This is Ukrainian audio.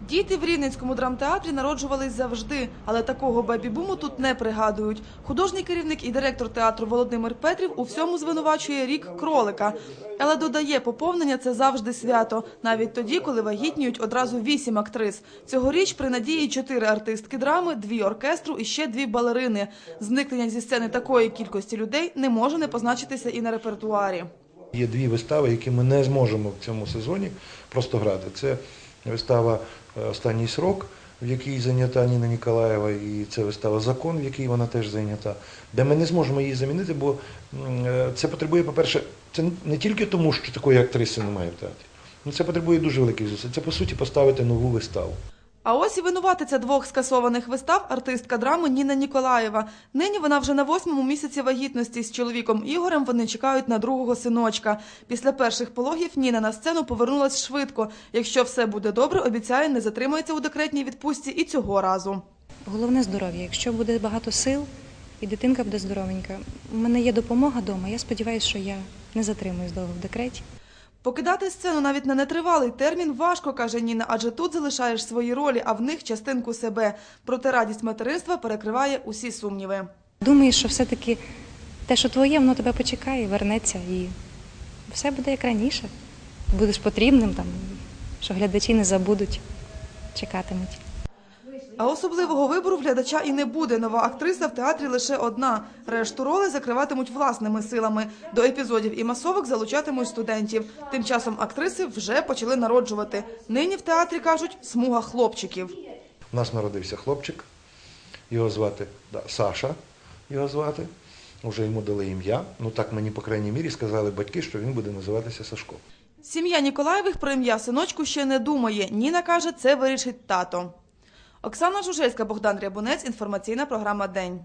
Діти в Рівненському драмтеатрі народжувались завжди, але такого бебі-буму тут не пригадують. Художній керівник і директор театру Володимир Петрів у всьому звинувачує рік кролика. Але додає, поповнення це завжди свято, навіть тоді, коли вагітніють одразу вісім актрис. Цьогоріч при надії чотири артистки драми, дві оркестру і ще дві балерини. Зникнення зі сцени такої кількості людей не може не позначитися і на репертуарі. Є дві вистави, які ми не зможемо в цьому сезоні просто грати. Це вистава Останній срок, в якій зайнята Ніна Ніколаєва, і це вистава Закон, в якій вона теж зайнята, де ми не зможемо її замінити, бо е, це потребує, по-перше, це не тільки тому, що такої актриси немає в театрі. але це потребує дуже великих зусиль. Це, по суті, поставити нову виставу. А ось і винуватиця двох скасованих вистав артистка драми Ніна Ніколаєва. Нині вона вже на восьмому місяці вагітності з чоловіком Ігорем. Вони чекають на другого синочка. Після перших пологів Ніна на сцену повернулась швидко. Якщо все буде добре, обіцяє, не затримається у декретній відпустці і цього разу. Головне здоров'я. Якщо буде багато сил і дитинка буде здоровенька, у мене є допомога вдома. Я сподіваюся, що я не затримуюсь довго в декреті. Покидати сцену навіть на нетривалий термін важко, каже Ніна, адже тут залишаєш свої ролі, а в них частинку себе. Проте радість материнства перекриває усі сумніви. Думаю, що все-таки те, що твоє, воно тебе почекає, вернеться і все буде як раніше. Будеш потрібним, там, що глядачі не забудуть, чекатимуть. А особливого вибору в глядача і не буде. Нова актриса в театрі лише одна. Решту роли закриватимуть власними силами. До епізодів і масовок залучатимуть студентів. Тим часом актриси вже почали народжувати. Нині в театрі кажуть смуга хлопчиків. У нас народився хлопчик, його звати да, Саша, його звати. Уже йому дали ім'я. Ну так мені, по крайній мірі, сказали батьки, що він буде називатися Сашко. Сім'я Ніколаєвих про ім'я синочку ще не думає. Ніна каже, це вирішить тато. Оксана Жужельська, Богдан Рябунець. Інформаційна програма День.